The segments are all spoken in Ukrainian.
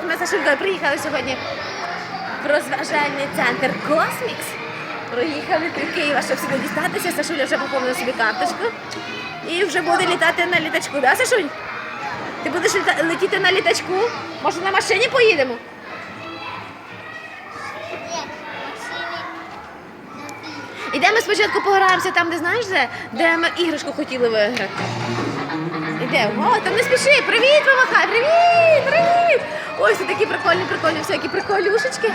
Привіт! Ми з Сашулькою приїхали сьогодні в розважальний центр Космікс. Приїхали до Києва, щоб сюди дістатися. Сашуля вже поповнила собі карточку. І вже буде літати на літачку, да, Сашуль? Ти будеш літа- летіти на літачку? Може на машині поїдемо? Ідемо спочатку пограємося там, де знаєш де, де ми іграшку хотіли виграти. Ідемо. О, там не спіши. Привіт, помахай! Привіт! Привіт! Ось такі прикольні, прикольні, всякі приколюшечки.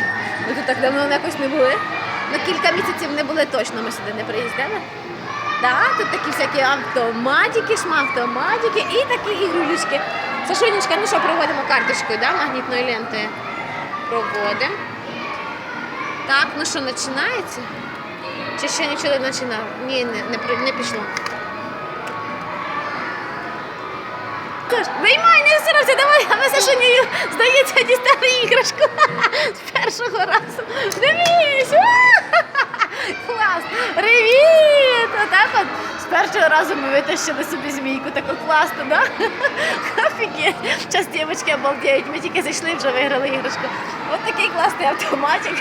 Ми тут так давно якось не були. Ну, кілька місяців не були точно, ми сюди не приїздили. Да, тут такі всякі автоматики, шмавтоматики і такі ігрулечки. Сашунечка, ну що, проводимо карточкою, да, магнітною лентою. Проводимо. Так, ну що, починається? Чи ще нічого не починав? Ні, не, не, не пішло. Тож, виймай, не соромся, давай, а ми Сашунею, здається, дістали іграшку з першого разу. Дивись! Клас! Привіт! Отак от першого разу ми витащили собі змійку, таку класну, да? Офігеть! Час дівчатки обалдіють, ми тільки зайшли, вже виграли іграшку. Ось такий класний автоматик.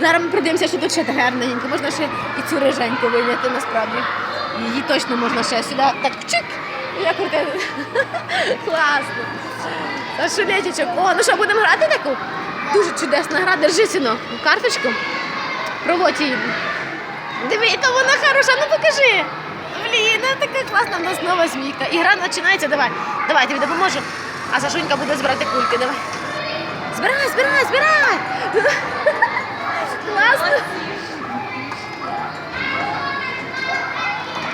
Зараз ми придивимося, що тут ще гарненько. Можна ще і цю риженьку виняти насправді. Її точно можна ще сюди так чик. Я крутила. Класно. Та шулетічок. О, ну що, будемо грати таку? Дуже чудесна гра. Держи синок, карточку. Проводь її. Диви, яка вона хороша, ну покажи. Блін, ну така класна, в нас нова змійка. І гра починається, давай. Давай, я тобі допоможу. А Сашунька буде збирати кульки, давай. Збирай, збирай, збирай! Класно.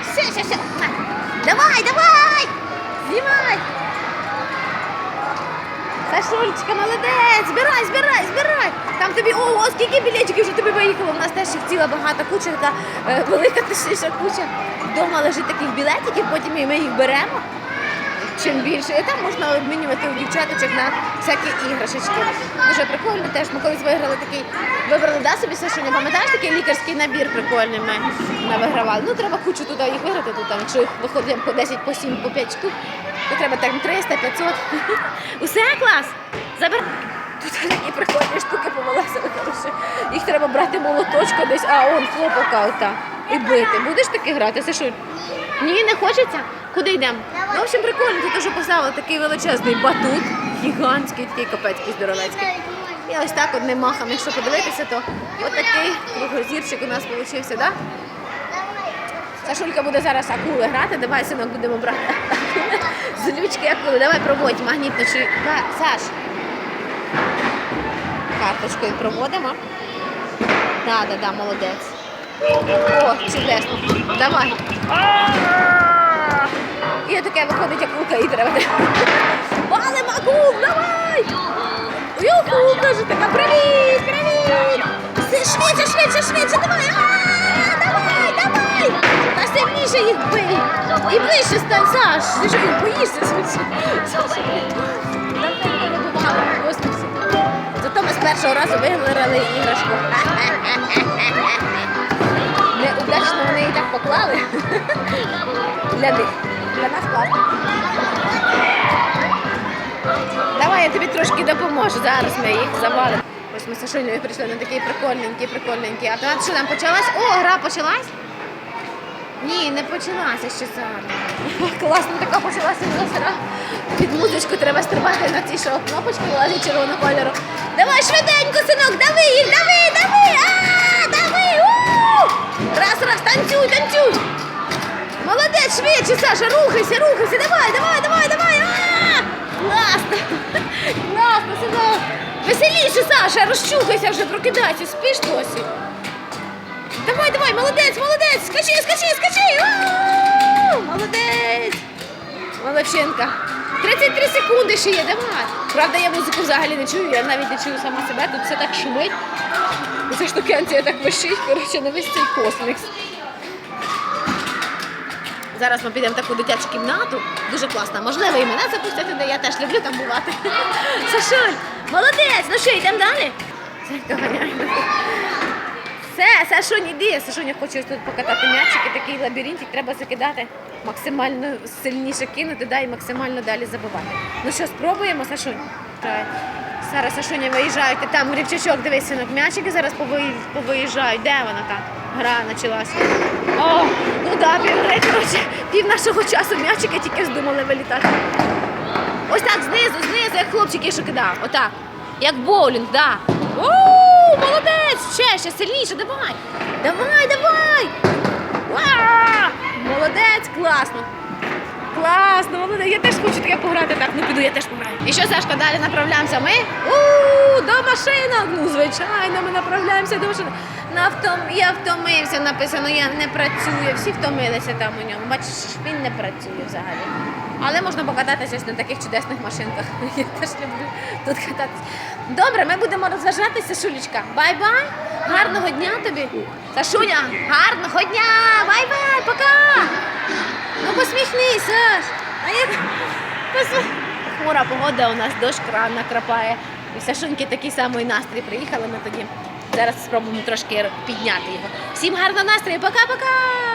Все, все, все. Сашульчика, молодець! Збирай, збирай, збирай! Там тобі, ого, скільки білетиків вже тобі виїхало. У нас теж їх ціла багата куча, така е, велика точніше куча. Вдома лежить таких білетиків, потім ми їх беремо. Чим більше, і там можна обмінювати у дівчаточок на всякі іграшечки. Дуже прикольно теж. Ми колись виграли такий, вибрали да, собі Сашуня, пам'ятаєш такий лікарський набір прикольний ми навигравали. Ну треба кучу туди їх виграти, тут якщо їх виходимо по 10, по 7, по 5 штук, то треба там 300, 500. Усе клас! Забер... Тут такі прикольні штуки повелися, хороші. Їх треба брати молоточко десь, а он хлопока ота. І бити. Будеш таки грати? Сашуль? Ні, не хочеться? Куди йдемо? Ну, в общем, прикольно, тут вже поставили такий величезний батут, гігантський, такий капецький здоровецький. І ось так одним махом, якщо подивитися, то отакий кругозірчик у нас вийшов, да? Сашулька буде зараз акули грати, давай, синок, будемо брати акули. З лючки акули, давай проводь магнітно чи. Саш. Карточкою проводимо. Так, так, так, молодець. О, чудесно. Давай. І таке виходить акулка і треба. Валим акул, давай! Юху, каже така, привіт, привіт! Швидше, швидше, швидше, давай! Давай, давай! Та сильніше їх бий! І ближче стань, Саш! Ти їх боїшся першого разу виграли іграшку. Неудачно вони її так поклали. Для них. Для нас класно. Давай я тобі трошки допоможу. Зараз ми їх завалимо. Ось ми з Сашунею прийшли на такий прикольненький, прикольненький автомат. Що там почалась? О, гра почалась? Ні, не почалася ще зараз. Класно така почалася у. Під музичку треба стрибати на ці що кнопочки лазять червоного кольору. Давай швиденько, синок, дави їх, дави, дави! А, дави! Раз, раз, танцюй, танцюй! Молодець, швидше, Саша, рухайся, рухайся, давай, давай, давай, давай! А! Класно! Класно, синок! Веселіше, Саша, розчухайся вже, прокидайся, спиш досі. Давай, давай, молодець, молодець! Скачи, скачи, скачи! Молодець! Молодчинка. 33 секунди ще є, давай. Правда, я музику взагалі не чую, я навіть не чую сама себе, тут все так шумить. Ця штукенція так вищить, коротше, на весь цей космікс. Зараз ми підемо в таку дитячу кімнату. Дуже класна. Можливо, і мене запустять туди, я теж люблю там бувати. Сашуль, молодець! Ну що, йдемо далі? Зайка ганяє. Все, Сашунь, іди. Сашуня хоче ось тут покатати м'ячики, такий лабіринтик, треба закидати. Максимально сильніше кинути, да, і максимально далі забивати. Ну що, спробуємо, Сашунь? грає. Зараз Сашуня виїжджають, там рівчачок, дивись, синок, м'ячики зараз повиїжджають. Де вона там? Гра почалася. О, ну да, півгри, коротше, пів нашого часу м'ячики тільки здумали вилітати. Ось так знизу, знизу, як хлопчики, що кидав. Отак. Як боулінг, да. Молодець! Ще, ще сильніше, давай! Давай, давай! Уа! Молодець, класно! Класно, молодець. Я теж хочу таке пограти. Так, ну піду, я теж пограю. І що, Сашка, далі направляємося ми? У, до машинок. Ну, звичайно, ми направляємося до машинок. На втом... Я втомився, написано, я не працюю. Всі втомилися там у ньому. Бачиш, він не працює взагалі. Але можна покататися на таких чудесних машинках. Я теж люблю тут кататися. Добре, ми будемо розважатися, Шулечка. Бай-бай. Гарного дня тобі. Сашуня, гарного дня! Бай-бай, пока! Ну посміхнись, Саш. А як посміх... Хмура погода у нас дощ накрапає. І в Сашуньки такий самий настрій. Приїхали ми тоді. Зараз спробуємо трошки підняти його. Всім гарного настрою, пока-пока!